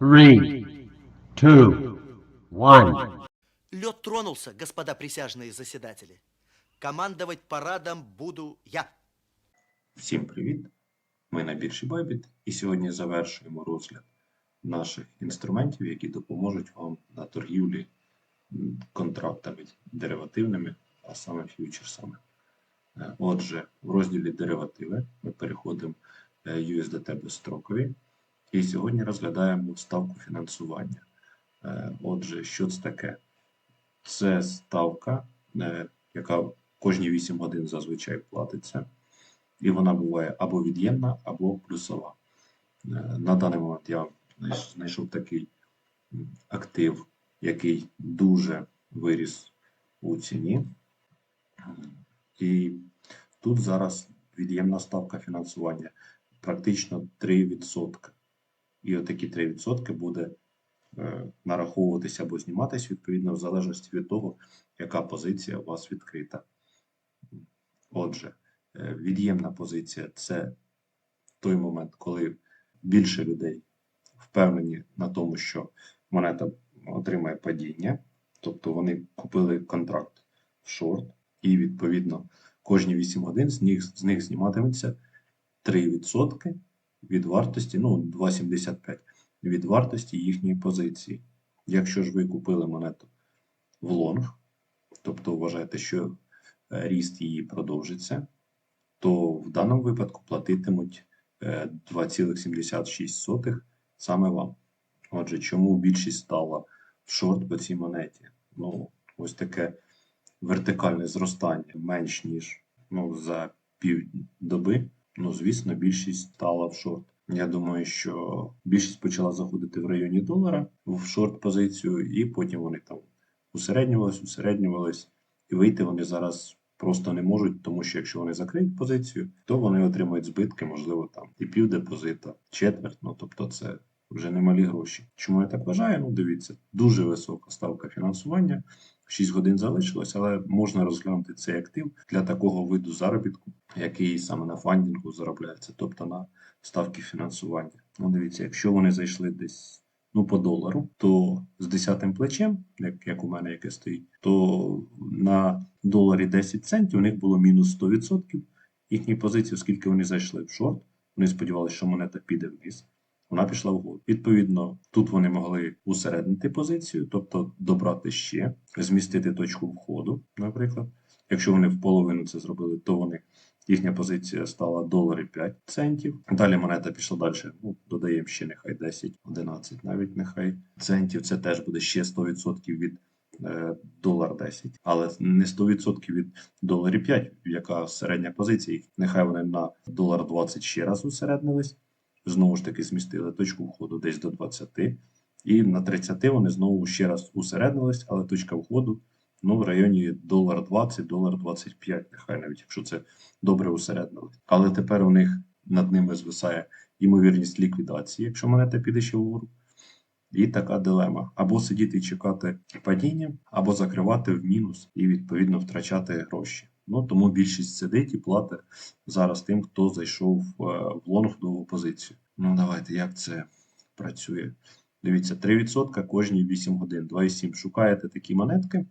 Three, two, one. Лед тронулся, господа присяжные заседатели. Командовать парадом буду я. Всім привіт! Ми на біржі Bybit і сьогодні завершуємо розгляд наших інструментів, які допоможуть вам на торгівлі контрактами деривативними, а саме фьючерсами. Е, Отже, в розділі деривативи ми переходимо USDT безстрокові і сьогодні розглядаємо ставку фінансування. Е, Отже, що це таке? Це ставка, е, яка кожні 8 годин зазвичай платиться і вона буває або від'ємна, або плюсова. Е, На даний момент я знайшов такий актив, який дуже виріс у ціні. І тут зараз від'ємна ставка фінансування практично 3%. І отакі 3% буде е, нараховуватися або зніматися відповідно в залежності від того, яка позиція у вас відкрита. Отже, Е, Від'ємна позиція це той момент, коли більше людей впевнені на тому, що монета отримає падіння, тобто вони купили контракт в шорт, і відповідно кожні 8 годин з них, з них зніматиметься 3% від вартості, ну 2,75 від вартості їхньої позиції. Якщо ж ви купили монету в лонг, тобто вважаєте, що е, ріст її продовжиться, то в даному випадку платитимуть е, 2,76 саме вам. Отже, чому більшість стала в шорт по цій монеті? Ну, ось таке вертикальне зростання менш ніж ну, за пів доби. Ну, звісно, більшість стала в шорт. Я думаю, що більшість почала заходити в районі долара в шорт позицію, і потім вони там усереднювались, усереднювались, і вийти вони зараз просто не можуть, тому що якщо вони закриють позицію, то вони отримають збитки, можливо, там і пів депозита, четверть. Ну тобто, це вже немалі гроші. Чому я так вважаю? Ну, дивіться, дуже висока ставка фінансування. 6 годин залишилось, але можна розглянути цей актив для такого виду заробітку, який саме на фандінгу заробляється, тобто на ставки фінансування. Ну, дивіться, якщо вони зайшли десь ну, по долару, то з 10 плечем, як, як у мене яке стоїть, то на доларі 10 центів у них було мінус 100% їхній позиції, оскільки вони зайшли в шорт. Вони сподівалися, що монета піде вниз. Вона пішла вгору. Відповідно, тут вони могли усереднити позицію, тобто добрати ще, змістити точку входу, наприклад. Якщо вони в половину це зробили, то вони їхня позиція стала долари 5 центів. Далі монета пішла далі. Ну, додаємо ще нехай 10, 11, навіть нехай центів. Це теж буде ще 100% від е, долар 10, але не 100% від доларів 5, яка середня позиція. Нехай вони на долар 20 ще раз усереднились. Знову ж таки змістили точку входу десь до 20. І на 30 вони знову ще раз усереднились, але точка входу ну, в районі долар 20, долар 25, нехай навіть, якщо це добре усереднилось. Але тепер у них над ними звисає ймовірність ліквідації, якщо монета піде ще вгору. І така дилема: або сидіти і чекати падіння, або закривати в мінус і відповідно втрачати гроші. Ну тому більшість сидить і платить зараз тим, хто зайшов е, в лонгдову позицію. Ну давайте, як це працює? Дивіться, 3% кожні 8 годин. 2,7. Шукаєте такі монетки,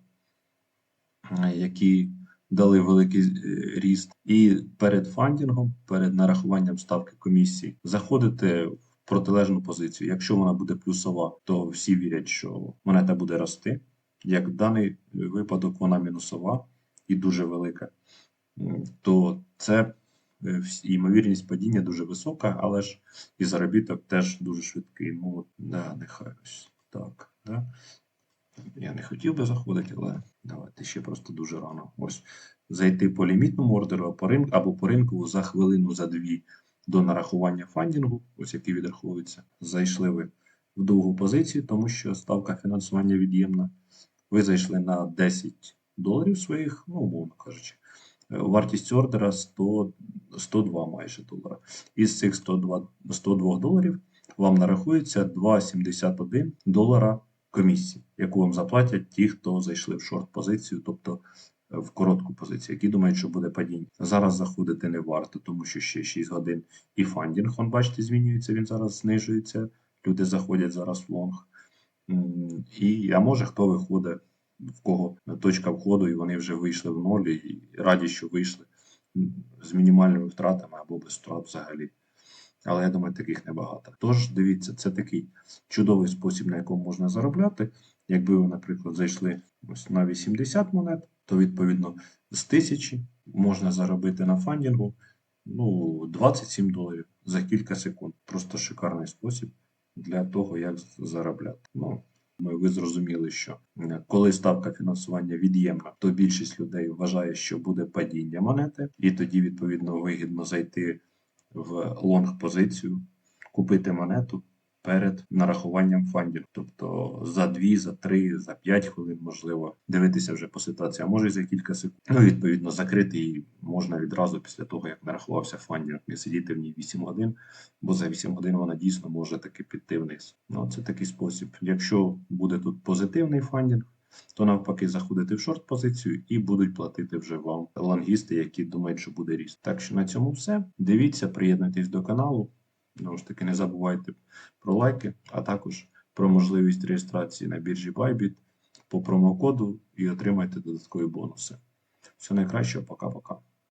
які дали великий е, ріст, і перед фандінгом, перед нарахуванням ставки комісії, заходите в протилежну позицію. Якщо вона буде плюсова, то всі вірять, що монета буде рости. Як в даний випадок вона мінусова і дуже велика, то це е, ймовірність падіння дуже висока, але ж і заробіток теж дуже швидкий. Ну, да, нехай ось так. Да? Я не хотів би заходити, але давайте ще просто дуже рано. Ось зайти по лімітному ордеру по ринку, або по ринку за хвилину, за дві до нарахування фандінгу, ось який відраховується. Зайшли ви в довгу позицію, тому що ставка фінансування від'ємна. Ви зайшли на 10 доларів своїх, ну, умовно кажучи. Е, Вартість ордера 100, 102 майже долара. Із цих 102, 102 доларів вам нарахується 2,71 долара комісії, яку вам заплатять ті, хто зайшли в шорт позицію, тобто е, в коротку позицію, які думають, що буде падіння. Зараз заходити не варто, тому що ще 6 годин і фандінг, он бачите, змінюється, він зараз знижується. люди заходять зараз в лонг. І, а може хто виходить, в кого точка входу, і вони вже вийшли в ноль, і раді, що вийшли з мінімальними втратами або без втрат взагалі. Але я думаю, таких небагато. Тож, дивіться, це такий чудовий спосіб, на якому можна заробляти. Якби ви, наприклад, зайшли ось на 80 монет, то відповідно з 1000 можна заробити на фандінгу ну, 27 доларів за кілька секунд. Просто шикарний спосіб для того, як заробляти. Ну, ми ви зрозуміли, що е, коли ставка фінансування від'ємна, то більшість людей вважає, що буде падіння монети, і тоді відповідно вигідно зайти в лонг позицію, купити монету перед нарахуванням фандів. Тобто за 2, за 3, за 5 хвилин можливо дивитися вже по ситуації, а може за кілька секунд. Ну, відповідно, закрити її можна відразу після того, як нарахувався фандінг, не сидіти в ній 8 годин, бо за 8 годин вона дійсно може таки піти вниз. Ну, це такий спосіб. Якщо буде тут позитивний фандінг, то навпаки заходити в шорт позицію і будуть платити вже вам лонгісти, які думають, що буде ріст. Так що на цьому все. Дивіться, приєднуйтесь до каналу. Знову ж таки, не забувайте про лайки, а також про можливість реєстрації на біржі Bybit по промокоду і отримайте додаткові бонуси. Все найкращого, пока-пока.